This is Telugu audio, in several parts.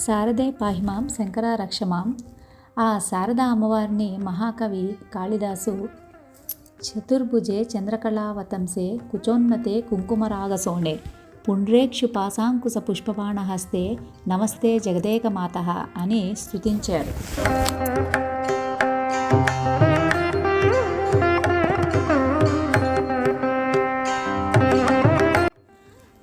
శారదే పాహిమాం శంకర రక్షమాం ఆ శారదా అమ్మవారిని మహాకవి కాళిదాసు చతుర్భుజే చంద్రకళావతంసే కుచోన్నతే కుంకుమరాగసోణే పుండ్రేక్షు పాశాంకుశ పుష్పబాణహస్తే నమస్తే జగదేకమాత అని స్తుతించారు.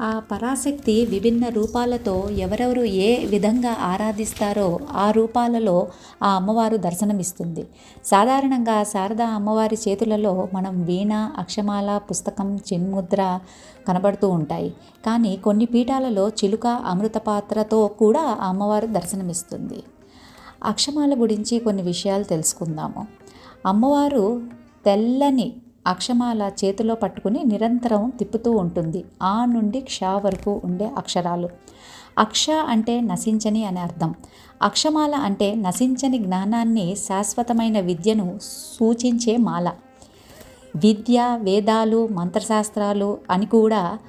ఆ పరాశక్తి విభిన్న రూపాలతో ఎవరెవరు ఏ విధంగా ఆరాధిస్తారో ఆ రూపాలలో ఆ అమ్మవారు దర్శనమిస్తుంది. సాధారణంగా శారదా అమ్మవారి చేతులలో మనం వీణ అక్షమాల పుస్తకం చిన్ముద్ర కనబడుతూ ఉంటాయి. కానీ కొన్ని పీఠాలలో చిలుక అమృత పాత్రతో కూడా ఆ అమ్మవారు దర్శనమిస్తుంది. అక్షమాల గురించి కొన్ని విషయాలు తెలుసుకుందాము. అమ్మవారు తెల్లని అక్షమాల చేతిలో పట్టుకుని నిరంతరం తిప్పుతూ ఉంటుంది. ఆ నుండి క్ష వరకు ఉండే అక్షరాలు. అక్ష అంటే నశించని అని అర్థం. అక్షమాల అంటే నశించని జ్ఞానాన్ని శాశ్వతమైన విద్యను సూచించే మాల. విద్య వేదాలు మంత్రశాస్త్రాలు అని కూడా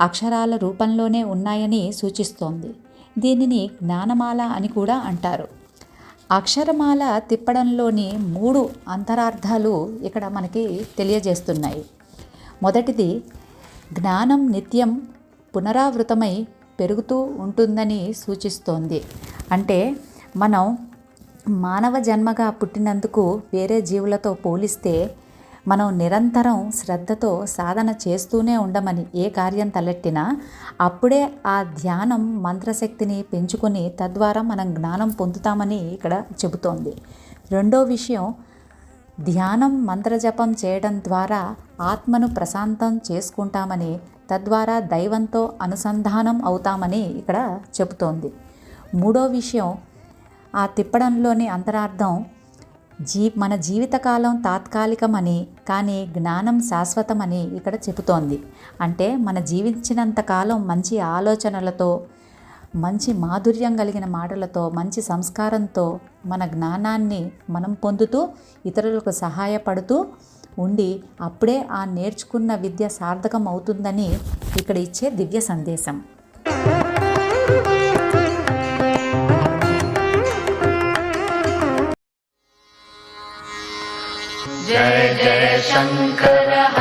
అక్షరాల రూపంలోనే ఉన్నాయని సూచిస్తోంది. దీనిని జ్ఞానమాల అని కూడా అంటారు. అక్షరమాల తిప్పడంలోని మూడు అంతరార్థాలు ఇక్కడ మనకి తెలియజేస్తున్నాయి. మొదటిది జ్ఞానం నిత్యం పునరావృతమై పెరుగుతూ ఉంటుందని సూచిస్తోంది. అంటే మనం మానవ జన్మగా పుట్టినందుకు వేరే జీవులతో పోలిస్తే మనం నిరంతరం శ్రద్ధతో సాధన చేస్తూనే ఉండమని ఏ కార్యం తలెట్టినా అప్పుడే ఆ ధ్యానం మంత్రశక్తిని పెంచుకొని తద్వారా మనం జ్ఞానం పొందుతామని ఇక్కడ చెబుతోంది. రెండో విషయం ధ్యానం మంత్రజపం చేయడం ద్వారా ఆత్మను ప్రశాంతం చేసుకుంటామని తద్వారా దైవంతో అనుసంధానం అవుతామని ఇక్కడ చెబుతోంది. మూడో విషయం ఆ తిప్పడంలోని అంతరార్థం జీ మన జీవితకాలం తాత్కాలికమని కానీ జ్ఞానం శాశ్వతమని ఇక్కడ చెబుతోంది. అంటే మన జీవించినంత కాలం మంచి ఆలోచనలతో మంచి మాధుర్యం కలిగిన మాటలతో మంచి సంస్కారంతో మన జ్ఞానాన్ని మనం పొందుతూ ఇతరులకు సహాయపడుతూ ఉండి అప్పుడే ఆ నేర్చుకున్న విద్య సార్థకం అవుతుందని ఇక్కడ ఇచ్చే దివ్య సందేశం. जय जय शङ्कर